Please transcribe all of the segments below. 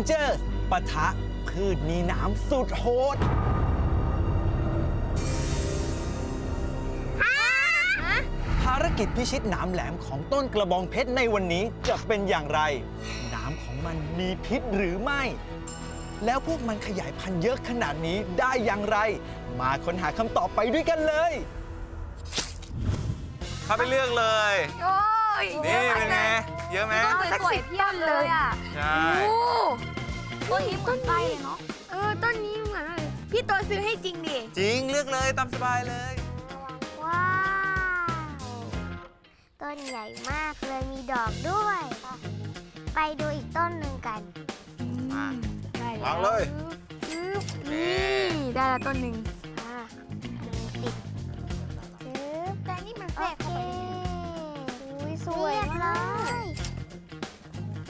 คิดเรนเจอร์ปะทะพืชมีหน้ำสุดโหด ภารกิจพิชิตหนามแหลมของต้นกระบองเพชรในวันนี้จะเป็นอย่างไร หนามของมันมีพิษหรือไม่ แล้วพวกมันขยายพันธุ์เยอะขนาดนี้ได้อย่างไร มาค้นหาคำตอบไปด้วยกันเลย เข้าไปเลือกเลย โอ้ย นี่เป็นไง เยอะไหมสวยๆเพียบเลยอะใช่ต้นนี้เหมือนไส้เลยเนาะ เออต้นนี้เหมือนอะไรพี่ตัวซื้อให้จริงดิ จริงเลือกเลยตามสบายเลย ว้าว ต้นใหญ่มากเลยมีดอกด้วย ไปดูอีกต้นหนึ่งกันมาได้วางเลยปึ๊บนี่ได้แล้วต้นหนึ่งอะติดปึ๊บแต่นี่มันแปลกเข้าไปอุ้ย สวยมาก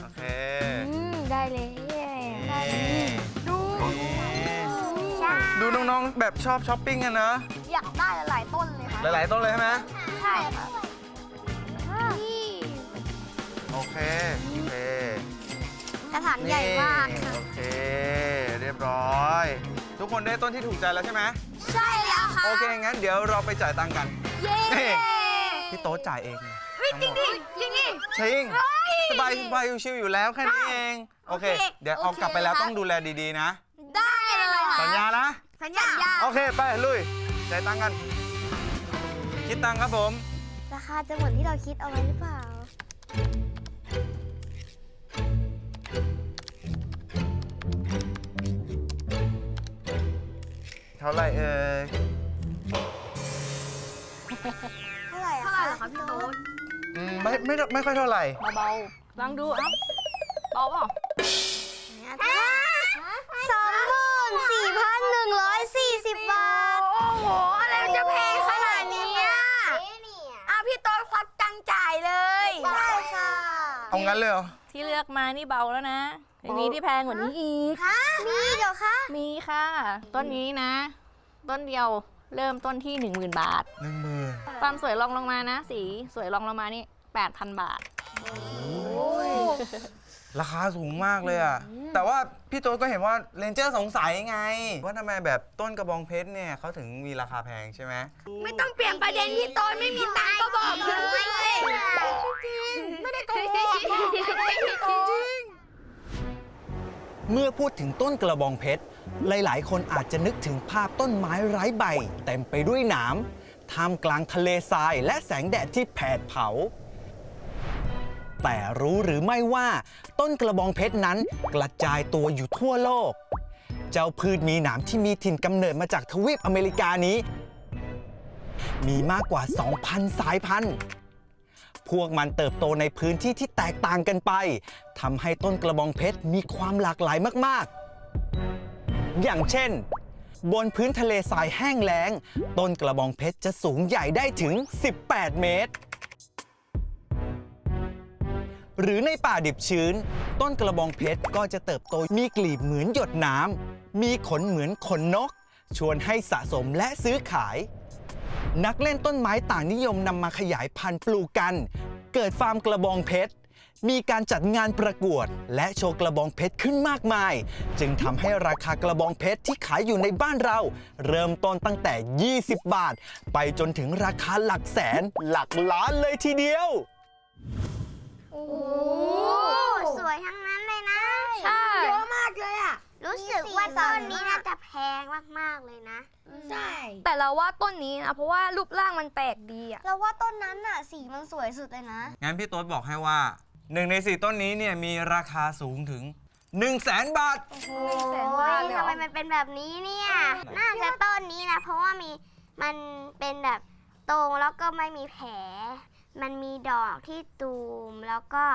โอเคอืมได้เลยนี่ดูใช่ดูน้องๆ แบบชอบช้อปปิ้งกันนะ อยากได้หลายๆต้นเลยค่ะหลายๆ ต้นเลยใช่ไหมใช่ค่ะนี่โอเค โอเคกระถางใหญ่มากนี่โอเค เรียบร้อย ทุกคนได้ต้นที่ถูกใจแล้วใช่ไหมใช่แล้วค่ะ โอเค งั้นเดี๋ยวเราไปจ่ายตังค์กัน เย้ นี่พี่โต๊ะจ่ายเองเลย ทั้งหมด จริงดิ จริงสบายสบายชิวๆอยู่แล้วแค่นี้เอง โอเค โอเคเดี๋ยวเอากลับไปแล้วต้องดูแลดีๆนะ ได้เลยค่ะสัญญานะสัญญา โอเค ไป ลุยจ่ายตังค์กัน คิดตังค์ครับผม ราคาจะเหมือนที่เราคิดเอาไว้หรือเปล่า เท่าไหร่เอ่ยเท่าไหร่เท่าไหร่เหรอคะพี่โต๊ด อืมไม่ไม่ไม่ค่อยเท่าไหร่ เบาๆลองดูเอ้าเบาเปล่าสองหมื่นสี่พันหนึ่งร้อยสี่สิบบาท โอ้โห อะไรมันจะแพงขนาดนี้อะอ้าวพี่โต๊ดควักตังค์จ่ายเลย ใช่ค่ะ เอางั้นเลยเหรอ ที่เลือกมานี่เบาแล้วนะยังมีที่แพงกว่านี้อีก ฮะ มีเดี๋ยวคะ มีค่ะ ต้นนี้นะ ต้นเดียว เริ่มต้นที่ 10,000 บาท หนึ่งหมื่นความสวยรองลงมานะ สีสวยรองลงมานี่8,000 บาท ราคาสูงมากเลยอะ แต่ว่าพี่โต๊ดก็เห็นว่าเรนเจอร์สงสัยไง ว่าทำไมแบบต้นกระบองเพชรเนี่ยเขาถึงมีราคาแพงใช่ไหมไม่ต้องเปลี่ยนประเด็นพี่โต๊ดไม่มีตังค์ก็บอกเลย ไม่ได้โกหก เมื่อพูดถึงต้นกระบองเพชร หลาย ๆ คนอาจจะนึกถึงภาพต้นไม้ไร้ใบ เต็มไปด้วยหนามท่ามกลางทะเลทรายและแสงแดดที่แผดเผา แต่รู้หรือไม่ว่า ต้นกระบองเพชรนั้นกระจายตัวอยู่ทั่วโลก เจ้าพืชมีหนามที่มีถิ่นกำเนิดมาจากทวีปอเมริกานี้ มีมากกว่า 2,000 สายพันธุ์ พวกมันเติบโตในพื้นที่ที่แตกต่างกันไปทำให้ต้นกระบองเพชรมีความหลากหลายมากๆ อย่างเช่น บนพื้นทะเลทรายแห้งแล้ง ต้นกระบองเพชรจะสูงใหญ่ได้ถึง 18 เมตร หรือในป่าดิบชื้น ต้นกระบองเพชรก็จะเติบโตมีกลีบเหมือนหยดน้ำมีขนเหมือนขนนก ชวนให้สะสมและซื้อขาย นักเล่นต้นไม้ต่างนิยมนำมาขยายพันธุ์ปลูกกัน เกิดฟาร์มกระบองเพชร มีการจัดงานประกวด และโชว์กระบองเพชรขึ้นมากมาย จึงทำให้ราคากระบองเพชรที่ขายอยู่ในบ้านเรา เริ่มต้นตั้งแต่ 20 บาท ไปจนถึงราคาหลักแสนหลักล้านเลยทีเดียว โอ้ สวยทั้ง รู้สึกว่าต้นนี้น่าจะแพงมากๆเลยนะ ใช่ แต่เราว่าต้นนี้นะ เพราะว่ารูปร่างมันแปลกดีอะเราว่าต้นนั้นน่ะสีมันสวยสุดเลยนะ งั้นพี่โต๊ดบอกให้ว่าหนึ่งในสี่ต้นนี้เนี่ยมีราคาสูงถึง1 0 0 0 0แสนบาท หนึ่งแสนโอ้บายทเลยเหรทำอไมมันเป็นแบบนี้เนี่ย น่าจะต้นนี้นะ เพราะว่ามีมันเป็นแบบตรงแล้วก็ไม่มีแผล มันมีดอกที่ตูมแล้วก็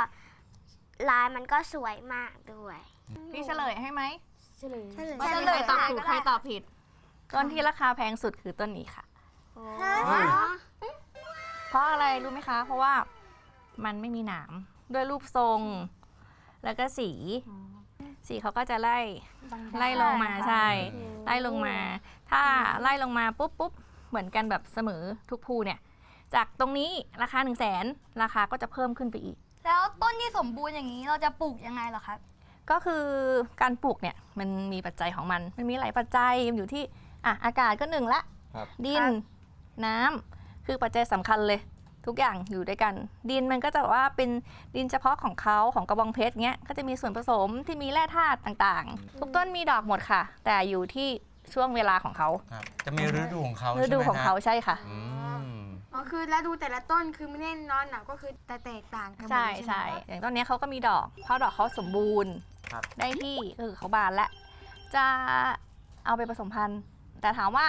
ลายมันก็สวยมากด้วย พี่เฉลยให้ไหม เฉลยว่าใครตอบถูกใครตอบผิด ต้นที่ราคาแพงสุดคือต้นนี้ค่ะเพราะอะไรรู้ไหมคะ เพราะว่ามันไม่มีหนามด้วยรูปทรง แล้วก็สี สีเขาก็จะไล่ไล่ลงมาใช่ ไล่ลงมา ถ้าไล่ลงมาปุ๊บปุ๊บเหมือนกันแบบเสมอทุกภูเนี่ย จากตรงนี้ราคา1นึ่งแสนราคาก็จะเพิ่มขึ้นไปอีก แล้วต้นที่สมบูรณ์อย่างนี้เราจะปลูกยังไงเหรอครับ ก็คือการปลูกเนี่ยมันมีปัจจัยของมัน มันมีหลายปัจจัยมันอยู่ที่อะอากาศก็หนึ่งละ ครับดิน น้ำคือปัจจัยสำคัญเลย ทุกอย่างอยู่ด้วยกัน ดินมันก็จะว่าเป็นดินเฉพาะของเขาของกระบองเพชรเงี้ยก็จะมีส่วนผสมที่มีแร่ธาตุต่างๆ ทุกต้นมีดอกหมดค่ะ แต่อยู่ที่ช่วงเวลาของเขาครับจะมีฤดูของเขาฤดูใช่ไหมของเขาฮะใช่ค่ะ อืม อ๋อคือแล้วดูแต่ละต้นคือไม่แน่นอนหนาวก็คือแต่แตกต่างกันหมดใช่เลยใช่ไหมคะอย่างต้นเนี้ยเขาก็มีดอกเพราะดอกเขาสมบูรณ์ครับ ได้ที่ก็คือเขาบานแล้วจะเอาไปผสมพันธุ์แต่ถามว่า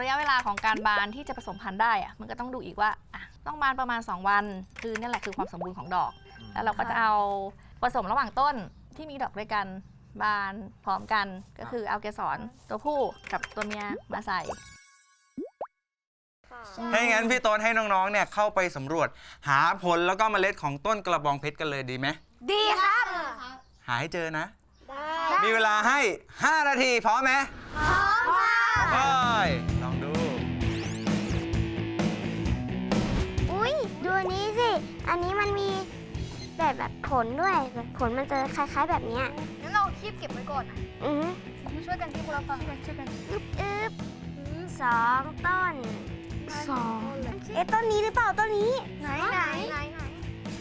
ระยะเวลาของการบานที่จะผสมพันธุ์ได้อะมันก็ต้องดูอีกว่าอะต้องบานประมาณ 2 วันคือนั่นแหละคือความสมบูรณ์ของดอกแล้วเราก็จะเอาผสมระหว่างต้นที่มีดอกด้วยกันบานพร้อมกันก็คือเอาเกสรตัวผู้กับตัวเมียมาใส่ ถ้าอย่างนั้นพี่ต้นให้น้องๆ เนี่ยเข้าไปสำรวจ หาผลแล้วก็เมล็ดของต้นกระบองเพชรกันเลยดีไหม ดีครับ หาให้เจอนะ มีเวลาให้ 5 นาทีพร้อมไหมพร้อมค่ะไปลองดู อุ้ยดูอันนี้สิ อันนี้มันมีแบบแบบผลด้วยแบบผลมันจะคล้าย ๆ แบบเนี้ยงั้นเราคีบเก็บไว้ก่อนอือฮึมาช่วยกันที่คนละฝั่งช่วยกันอึบอึบสองต้น สองเอ๊ะต้นนี้หรือเปล่าต้นนี้ ไหนไหนไหนไหน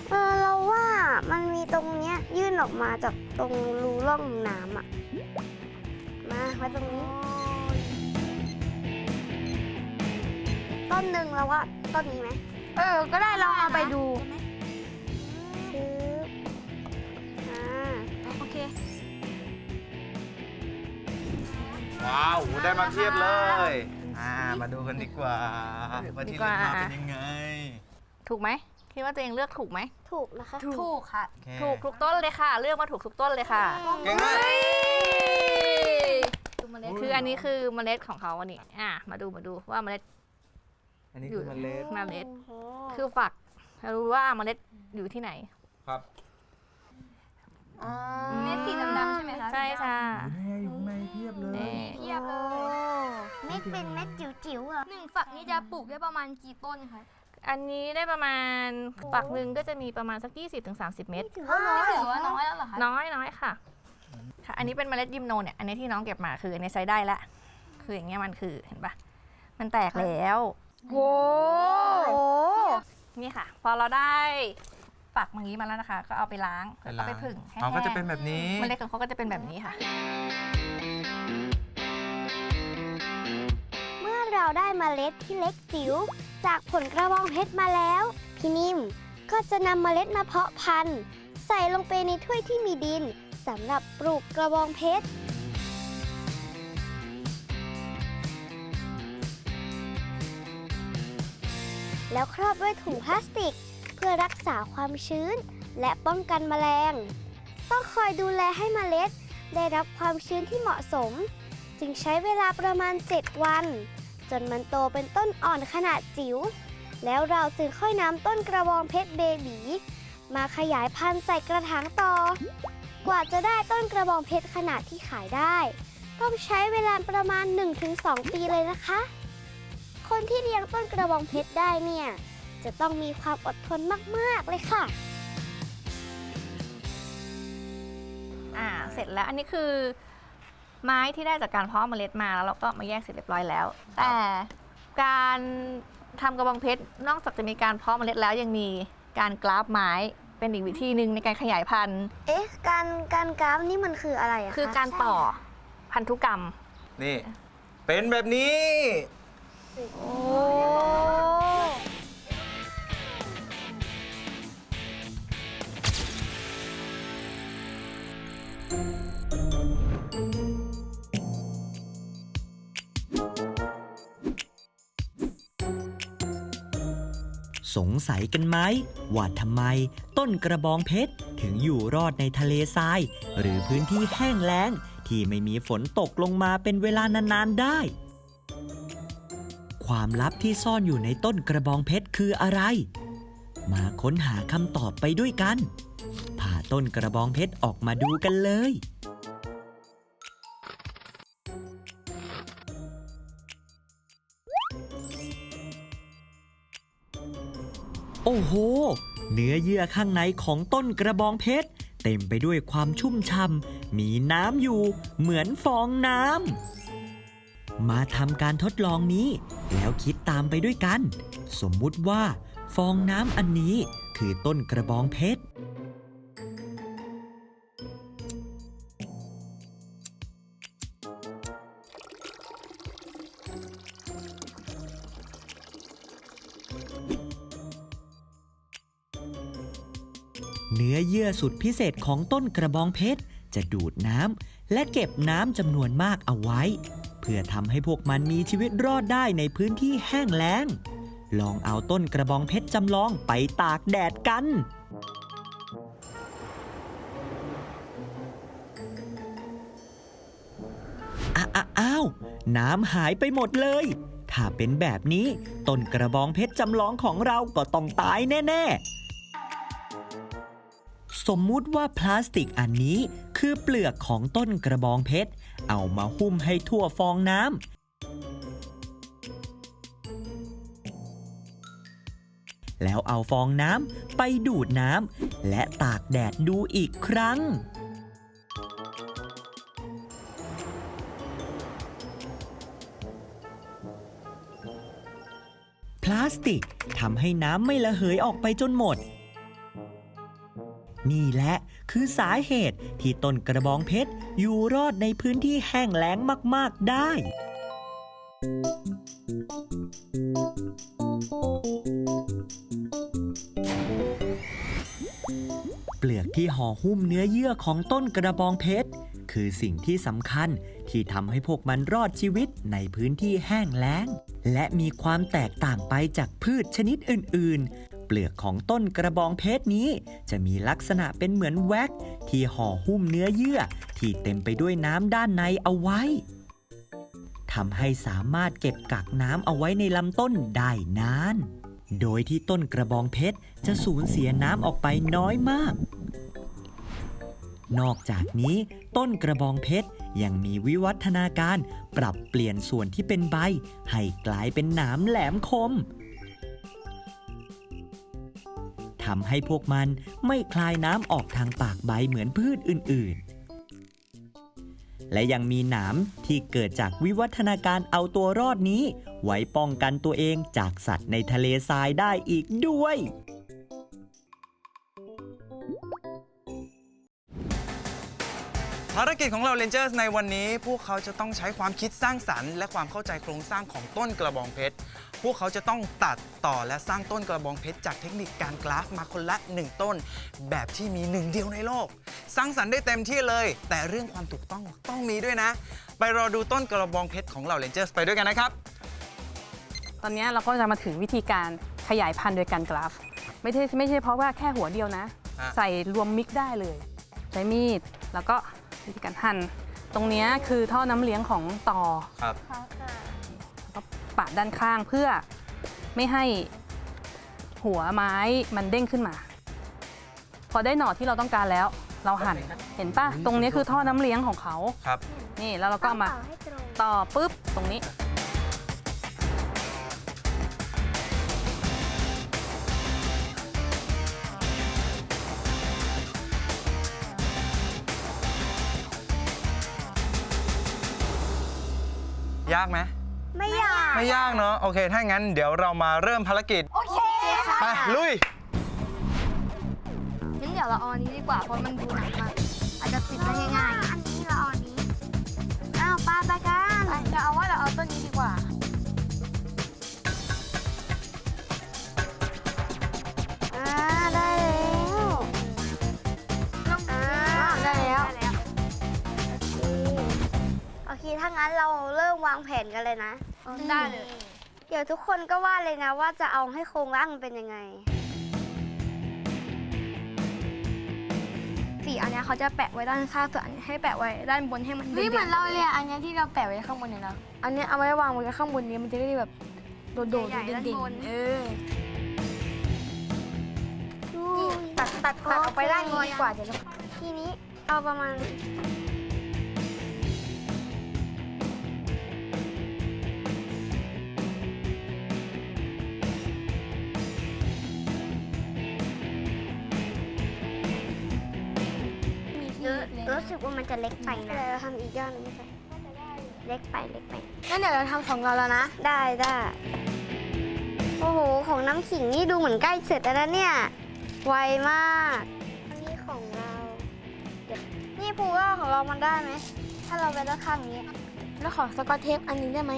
เออเราว่ามันมีตรงเนี้ยยื่นออกมาจากตรงรูร่องน้ำอะ มาไว้ตรงนี้ ต้นหนึ่งเราว่าต้นนี้ไหมเออ ก็ได้ลองเอาไปดูซื้ออ่าโอเค ว้าว ได้มาเทียบเลยอ่า มาดูกันดีกว่าว่าที่ดีกว่าเลือกมาเป็นยังไง ถูกไหมคิดว่าตัวเองเลือกถูกไหมถูกนะคะ ถูกค่ะ โอเคถูกทุกต้นเลยค่ะ เลือกมาถูกทุกต้นเลยค่ะเก่งมาก ดูเมล็ดคืออันนี้คือเมล็ดของเขาอันนี้อะมาดูมาดูว่าเมล็ด อันนี้คือเมล็ด เมล็ดโอ้คือฝักเรารู้ว่าเมล็ดอยู่ที่ไหนครับเม็ดสีดำๆใช่ไหมคะใช่ค่ะอยู่ข้างในเทียบเลยนี่เทียบเลย เม็ดเป็นเม็ดจิ๋วๆเหรอหนึ่งฝักนี้จะปลูกได้ประมาณกี่ต้นคะอันนี้ได้ประมาณฝักหนึ่งก็จะมีประมาณสัก 20-30 เม็ดถือว่าน้อยถือว่าน้อยแล้วเหรอคะน้อยน้อยค่ะ ค่ะ อันนี้เป็นเมล็ดยิมโนเนี่ย อันนี้ที่น้องเก็บมาคืออันนี้ใช้ได้ละ คืออย่างเงี้ยมันคือเห็นปะมันแตกแล้วโอ้โอ้นี่ค่ะ พอเราได้ฝักอย่างนี้มาแล้วนะคะ ก็เอาไปล้างไปแล้วก็ล้างไปผึ่งให้อ๋อแห้ก็งจะเป็นแบบนี้ เมล็ดของเขาก็จะเป็นแบบนี้ค่ะ เราได้เมล็ดที่เล็กจิ๋วจากผลกระบองเพชรมาแล้ว พี่นิ่มก็จะนำเมล็ดมาเพาะพันธุ์ ใส่ลงไปในถ้วยที่มีดินสำหรับปลูกกระบองเพชรแล้วครอบด้วยถุงพลาสติก เพื่อรักษาความชื้น และป้องกันแมลง ต้องคอยดูแลให้เมล็ด ได้รับความชื้นที่เหมาะสม จึงใช้เวลาประมาณ 7 วัน จนมันโตเป็นต้นอ่อนขนาดจิ๋ว แล้วเราจึงค่อยนำต้นกระบองเพชรเบบีมาขยายพันธุ์ใส่กระถางต่อ กว่าจะได้ต้นกระบองเพชรขนาดที่ขายได้ ต้องใช้เวลาประมาณ 1-2 ปีเลยนะคะ คนที่เลี้ยงต้นกระบองเพชรได้เนี่ย จะต้องมีความอดทนมาก ๆ เลยค่ะอ่าเสร็จแล้วอันนี้คือ ไม้ที่ได้จากการเพาะเมล็ดมาแล้วเราก็มาแยกเสร็จเรียบร้อยแล้ว แต่การทำกระบองเพชรนอกจากจะมีการเพาะเมล็ดแล้วยังมีการกราฟไม้เป็นอีกวิธีหนึ่งในการขยายพันธุ์ เอ๊ะ การการกราฟนี่มันคืออะไรอะคะคือการต่อพันธุกรรม นี่ เป็นแบบนี้ โอ้ สงสัยกันไหมว่าทำไมต้นกระบองเพชรถึงอยู่รอดในทะเลทราย หรือพื้นที่แห้งแล้ง ที่ไม่มีฝนตกลงมาเป็นเวลานานๆได้ ความลับที่ซ่อนอยู่ในต้นกระบองเพชรคืออะไร มาค้นหาคำตอบไปด้วยกันผ่าต้นกระบองเพชรออกมาดูกันเลย โอ้โห เนื้อเยื่อข้างในของต้นกระบองเพชร เต็มไปด้วยความชุ่มช่ำมีน้ำอยู่เหมือนฟองน้ำ มาทำการทดลองนี้ แล้วคิดตามไปด้วยกัน สมมุติว่า ฟองน้ำอันนี้คือต้นกระบองเพชร สุดพิเศษของต้นกระบองเพชร จะดูดน้ำและเก็บน้ำจำนวนมากเอาไว้ เพื่อทำให้พวกมันมีชีวิตรอดได้ในพื้นที่แห้งแล้ง ลองเอาต้นกระบองเพชรจำลองไปตากแดดกันอ้าอ้าอ้าวน้ำหายไปหมดเลย ถ้าเป็นแบบนี้ ต้นกระบองเพชรจำลองของเราก็ต้องตายแน่ ๆ สมมุติว่าพลาสติกอันนี้คือเปลือกของต้นกระบองเพชร เอามาหุ้มให้ทั่วฟองน้ำแล้วเอาฟองน้ำไปดูดน้ำและตากแดดดูอีกครั้ง พลาสติกทำให้น้ำไม่ระเหยออกไปจนหมด นี่แหละคือสาเหตุที่ต้นกระบองเพชรอยู่รอดในพื้นที่แห้งแล้งมาก ๆ ได้ เปลือกที่ห่อหุ้มเนื้อเยื่อของต้นกระบองเพชรคือสิ่งที่สำคัญที่ทำให้พวกมันรอดชีวิตในพื้นที่แห้งแล้ง และมีความแตกต่างไปจากพืชชนิดอื่น เปลือกของต้นกระบองเพชรนี้ จะมีลักษณะเป็นเหมือนแว็ก ที่ห่อหุ้มเนื้อเยื่อ ที่เต็มไปด้วยน้ำด้านในเอาไว้ทำให้สามารถเก็บกักน้ำเอาไว้ในลำต้นได้นาน โดยที่ต้นกระบองเพชรจะสูญเสียน้ำออกไปน้อยมาก นอกจากนี้ ต้นกระบองเพชรยังมีวิวัฒนาการปรับเปลี่ยนส่วนที่เป็นใบ ให้กลายเป็นหนามแหลมคม ทำให้พวกมันไม่คลายน้ำออกทางปากใบเหมือนพืชอื่นๆ และยังมีหนามที่เกิดจากวิวัฒนาการเอาตัวรอดนี้ ไว้ป้องกันตัวเองจากสัตว์ในทะเลทรายได้อีกด้วย ภารกิจของเราเ n นเจอร์ในวันนี้ พวกเขาจะต้องใช้ความคิดสร้างสรรค์และความเข้าใจโครงสร้างของต้นกระบองเพชร พวกเขาจะต้องตัดต่อและสร้างต้นกระบองเพชรจากเทคนิคการกราฟมาคนละ 1 ต้น แบบที่มีหนึ่งเดียวในโลก สร้างสรรค์ได้เต็มที่เลย แต่เรื่องความถูกต้องต้องมีด้วยนะ ไปรอดูต้นกระบองเพชรของเราเ n นเจอร์ไปด้วยกันนะครับตอนนี้เราก็จะมาถึงวิธีการขยายพันธุ์โดยการกราฟ ไม่ใช่ไม่ใช่เพราะว่าแค่หัวเดียวนะฮะใส่รวมมิกได้เลย ใช้มีดแล้วก็ วิธีการหั่นตรงเนี้ยคือท่อน้ำเลี้ยงของต่อครับ แล้วก็ปะด้านข้างเพื่อไม่ให้หัวไม้มันเด้งขึ้นมา พอได้หน่อที่เราต้องการแล้ว เราหั่นเห็นปะตรงนี้คือท่อน้ำเลี้ยงของเขา ครับ นี่แล้วเราก็เอามาให้ตรงต่อปุ๊บตรงนี้ ยากไหมไม่อยากไม่ยากเนอะโอเคถ้างั้นเดี๋ยวเรามาเริ่มภารกิจโอเคค่ะไปลุยงั้นเดี๋ยวเราเอาอันนี้ดีกว่าเพราะมันดูหนักมากอาจจะติดได้ง่ายอันนี้เราเอาอันนี้อ้าวป้าไปกันเราเอาว่าเราเอาต้นนี้ดีกว่า คถ้างั้นเราเริ่มวางแผนกันเลยนะๆได้เลย เดี๋ยวทุกคนก็ว่าเลยนะว่าจะเอาให้โครงร่างมันเป็นยังไง สีอันเนี้ยเขาจะแปะไว้ด้านข้างส่วนอันนี้ให้แปะไว้ด้านบนให้มันเฮ้ยด่เหมือนๆเราเลยอะอันเนี้ยที่เราแปะไว้ข้างบนเนี่ยนะ อันเนี้ยเอาไว้วางไว้ข้างบนนี้มันจะได้แบบโดดๆดูใหญ่ๆเด่ด้านนบน ๆเออดูตัดตัดตัดออกไปด้านนี้ดีกว่าจะได้ทีนี้เอาประมาณ รู้สึกว่ามันจะเล็กไปนะเราทำอีกยอดนึงค่ะเล็กไปเล็กไปงั้นเดี๋ยวเราทำของเราแล้วนะ ได้ได้โอ้โห ของน้ำขิงนี่ดูเหมือนใกล้เสร็จแล้วนะเนี่ย ไวมาก อันนี้ของเราเดี๋ยวนี่ภูว่าของเรามันได้ไหม ถ้าเราไปด้านข้างนี้ แล้วขอสกอตเทปอันนี้ได้ไหม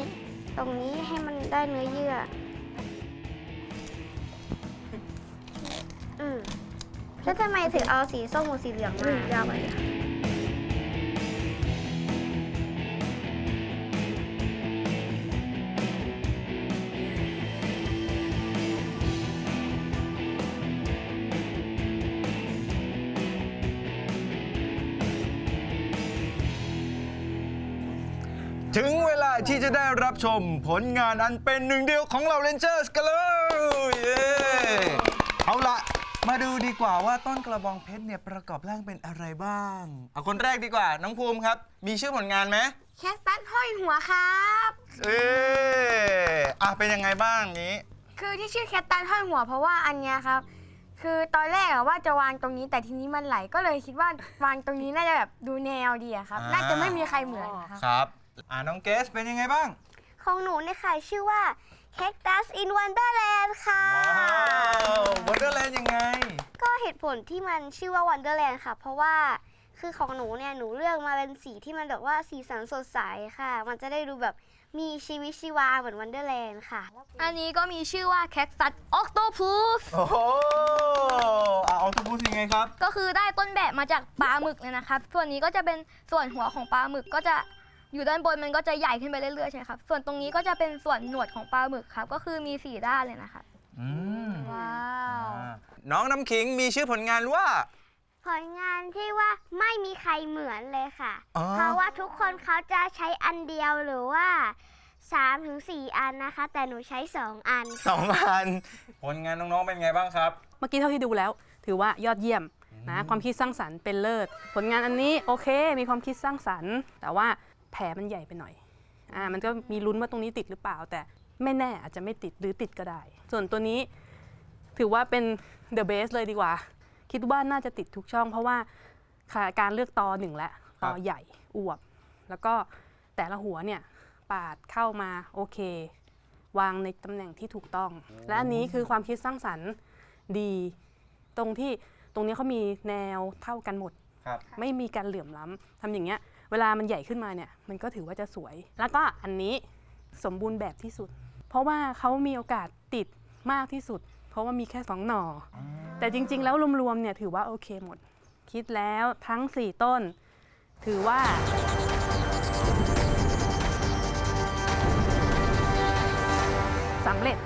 ตรงนี้ให้มันได้เนื้อเยื่อ อืมแล้วทำไมถึงเอาสีส้มกับสีเหลืองมายาวไปถึ ที่จะได้รับชมผลงานอันเป็นหนึ่งเดียวของเราเ a นเจอร์สกันเลยเย้เอาละมาดูดีกว่าว่าต้นกระบองเพชรเนี่ยประกอบร่างเป็นอะไรบ้าง เอาคนแรกดีกว่า น้องภูมิครับ มีชื่อผลงานไหมแคสตันห้อยหัวครับ เอออะเป็นยังไงบ้างนี้ คือที่ชื่อแคสตันห้อยหัวเพราะว่าอันเนี้ยครับ คือตอนแรกอะว่าจะวางตรงนี้แต่ทีนี้มันไหลก็เลยคิดว่าวางตรงนี้น่าจะแบบดูแนวดีอะครับ อ่า น่าจะไม่มีใครเหมือนครับ ครับ อ่าน้องเกสเป็นยังไงบ้าง ของหนูเนี่ยค่ะชื่อว่า Cactus in Wonderland ค่ะ ว้าววันเดอร์แลนด์ยังไง ก็เหตุผลที่มันชื่อว่า Wonderland ค่ะ เพราะว่าคือของหนูเนี่ย หนูเลือกมาเป็นสีที่มันแบบว่าสีสันสดใสค่ะ มันจะได้ดูแบบมีชีวิตชีวาเหมือน Wonderland ค่ะ อันนี้ก็มีชื่อว่าแคคตัสออกโตพูสโอ้โหอะออกทูบูสยังไงครับ ก็คือได้ต้นแบบมาจากปลาหมึกเนี่ยนะครับ ส่วนนี้ก็จะเป็นส่วนหัวของปลาหมึกก็จะ อยู่ด้านบนมันก็จะใหญ่ขึ้นไปเรื่อยๆใช่ครับ ส่วนตรงนี้ก็จะเป็นส่วนหนวดของปลาหมึกครับ ก็คือมีสี่ด้านเลยนะครับอืมว้าว อ่าน้องน้ำขิงมีชื่อผลงานว่า ผลงานที่ว่าไม่มีใครเหมือนเลยค่ะ อ๋อ เพราะว่าทุกคนเขาจะใช้อันเดียวหรือว่า3ถึง4อันนะคะ แต่หนูใช้ 2 อันสองอันผลงานน้องๆเป็นไงบ้างครับ เมื่อกี้เท่าที่ดูแล้ว ถือว่ายอดเยี่ยมนะความคิดสร้างสรรค์เป็นเลิศ ผลงานอันนี้โอเค มีความคิดสร้างสรรค์ แต่ว่า แผลมันใหญ่ไปหน่อยอ่ามันก็มีลุ้นว่าตรงนี้ติดหรือเปล่า แต่ไม่แน่อาจจะไม่ติดหรือติดก็ได้ ส่วนตัวนี้ถือว่าเป็น the best เลยดีกว่า คิดว่าน่าจะติดทุกช่อง เพราะว่าค่ะการเลือกตอหนึ่งและตอครับใหญ่อวบ แล้วก็แต่ละหัวเนี่ยปาดเข้ามาโอเค วางในตำแหน่งที่ถูกต้อง และอันนี้คือความคิดสร้างสรรค์ดี ตรงที่ตรงนี้เขามีแนวเท่ากันหมดครับไม่มีการเหลื่อมล้ำทำอย่างเงี้ย เวลามันใหญ่ขึ้นมาเนี่ยมันก็ถือว่าจะสวย แล้วก็อันนี้สมบูรณ์แบบที่สุด เพราะว่าเขามีโอกาสติดมากที่สุด เพราะว่ามีแค่สองหน่ออแต่จริง ๆ แล้วรวมๆเนี่ยถือว่าโอเคหมด คิดแล้วทั้ง 4 ต้น ถือว่า สำเร็จ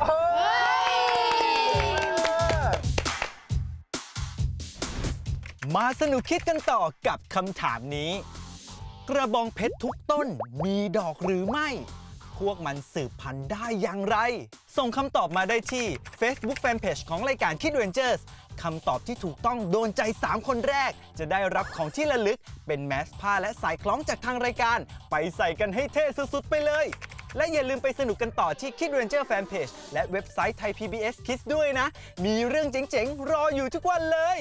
มาสนุกคิดกันต่อกับคำถามนี้ กระบองเพชรทุกต้นมีดอกหรือไม่ พวกมันสืบพันธุ์ได้อย่างไร ส่งคำตอบมาได้ที่ Facebook Fanpage ของรายการ Kid Rangers คำตอบที่ถูกต้องโดนใจ 3 คนแรก จะได้รับของที่ระลึก เป็นแมสผ้าและสายคล้องจากทางรายการ ไปใส่กันให้เท่สุดๆ ไปเลย และอย่าลืมไปสนุกกันต่อที่ Kid Ranger Fanpage และเว็บไซต์ไทย PBS Kids ด้วยนะ มีเรื่องเจ๋งๆ รออยู่ทุกวันเลย